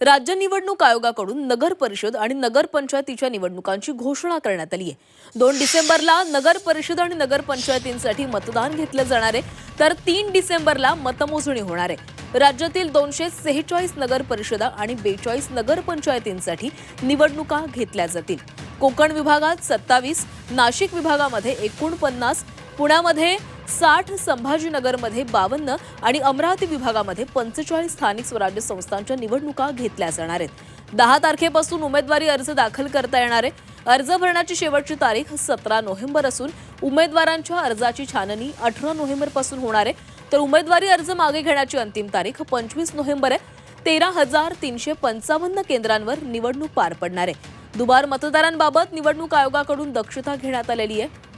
राज्य निवडणूक आयोगाकडून नगर परिषद आणि नगर पंचायतीच्या निवडणुकांची घोषणा करण्यात आली आहे. दोन डिसेंबरला नगर परिषद आणि नगर पंचायतींसाठी मतदान घेतलं जाणार आहे. तर तीन डिसेंबरला मतमोजणी होणार आहे. राज्यातील दोनशे सेहेचाळीस नगर परिषदा आणि बेचाळीस नगर पंचायतींसाठी निवडणुका घेतल्या जातील. कोकण विभागात सत्तावीस नाशिक विभागामध्ये एकोणपन्नास पुण्यामध्ये साठ संभाजीनगरमध्ये बावन्न आणि अमरावती विभागामध्ये पंचेचाळीस स्थानिक स्वराज्य संस्थांच्या निवडणुका घेतल्या जाणार आहेत. दहा तारखेपासून उमेदवारी अर्ज दाखल करता येणार आहे. अर्ज भरण्याची शेवटची तारीख सतरा नोव्हेंबर असून उमेदवारांच्या अर्जाची छाननी अठरा नोव्हेंबरपासून होणार आहे. तर उमेदवारी अर्ज मागे घेण्याची अंतिम तारीख पंचवीस नोव्हेंबर आहे. तेरा हजार तीनशे पंचावन्न केंद्रांवर निवडणूक पार पडणार आहे. दुबार मतदारांबाबत निवडणूक आयोगाकडून दक्षता घेण्यात आलेली आहे.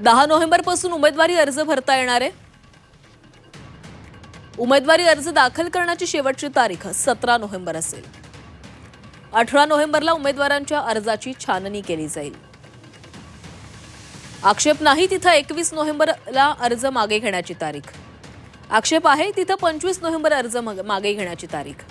दहा नोव्हेंबरपासून उमेदवारी अर्ज भरता येणार आहे. उमेदवारी अर्ज दाखल करण्याची शेवटची तारीख सतरा नोव्हेंबर असेल. अठरा नोव्हेंबरला उमेदवारांच्या अर्जाची छाननी केली जाईल. आक्षेप नाही तिथं एकवीस नोव्हेंबरला अर्ज मागे घेण्याची तारीख. आक्षेप आहे तिथं पंचवीस नोव्हेंबर अर्ज मागे घेण्याची तारीख.